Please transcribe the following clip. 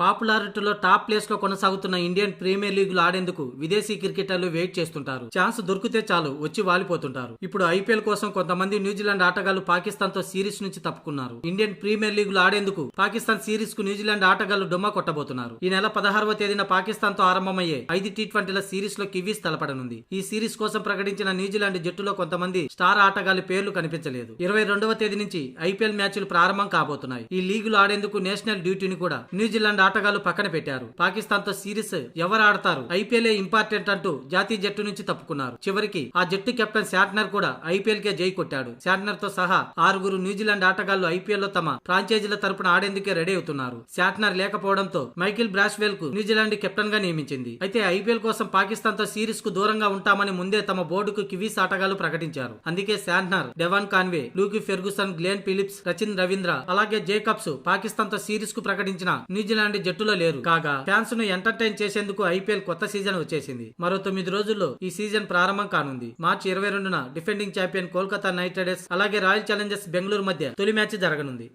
పాపులారిటీలో top ప్లేస్లో కొనసాగుతున్న Indian premier league ఆడేందుకు విదేశీ క్రికెటర్లు వెయిట్ చేస్తుంటారు. ఛాన్స్ దొరికితే చాలు వచ్చి వాలిపోతుంటారు. ఇప్పుడు ఐపీఎల్ కోసం కొంతమంది న్యూజిలాండ్ ఆటగాళ్ళు పాకిస్తాన్తో సిరీస్ నుంచి తప్పుకున్నారు. ఇండియన్ ప్రీమియర్ లీగ్ ఆడేందుకు పాకిస్తాన్ సిరీస్కు న్యూజిలాండ్ ఆటగాళ్ళు డొమ్మ కొట్టబోతున్నారు. ఈ నెల పదహారవ తేదీన పాకిస్తాన్తో ఆరంభమయ్యే ఐదు టీ ట్వంటీల సిరీస్లో కివీస్ తలపడనుంది. ఈ సిరీస్ కోసం ప్రకటించిన న్యూజిలాండ్ జట్టులో కొంతమంది స్టార్ ఆటగాళ్ళ పేర్లు కనిపించలేదు. ఇరవై రెండవ తేదీ నుంచి ఐపీఎల్ మ్యాచ్లు ప్రారంభం కాబోతున్నాయి. ఈ లీగులు ఆడేందుకు నేషనల్ డ్యూటీని కూడా న్యూజిలాండ్ ఆటగాళ్ళు పక్కన పెట్టారు. పాకిస్తాన్తో సిరీస్ ఎవరు ఆడతారు? ఐపీఎల్ ఇంపార్టెంట్ అంటూ జాతీయ జట్టు నుంచి తప్పుకున్నారు. చివరికి ఆ జట్టు కెప్టెన్ శాట్నర్ కూడా ఐపీఎల్ కే జై కొట్టాడు. శాట్నర్తో సహా ఆరుగురు న్యూజిలాండ్ ఆటగాళ్ళు ఐపీఎల్లో తమ ఫ్రాంచైజీల తరపున ఆడేందుకే రెడీ అవుతున్నారు. శాట్నర్ లేకపోవడంతో మైకిల్ బ్రాస్వెల్కు న్యూజిలాండ్ కెప్టెన్గా నియమించింది. అయితే ఐపీఎల్ కోసం పాకిస్తాన్తో సిరీస్కు దూరంగా ఉంటామని ముందే తమ బోర్డుకు కివీస్ ఆటగాళ్ళు ప్రకటించారు. అందుకే Santner Devon Conway Lockie Ferguson Glenn Phillips Rachin Ravindra అలాగే జేకబ్స్ పాకిస్తాన్తో సిరీస్కు ప్రకటించిన న్యూజిలాండ్ జట్టులో లేరు. కాగా ఫ్యాన్స్ను ఎంటర్టైన్ చేసేందుకు ఐపీఎల్ కొత్త సీజన్ వచ్చేసింది. మరో తొమ్మిది రోజుల్లో ఈ సీజన్ ప్రారంభం కానుంది. మార్చి ఇరవై రెండున defending champion Kolkata Knight Riders అలాగే రాయల్ ఛాలెంజర్స్ బెంగళూరు మధ్య తొలి మ్యాచ్ జరగనుంది.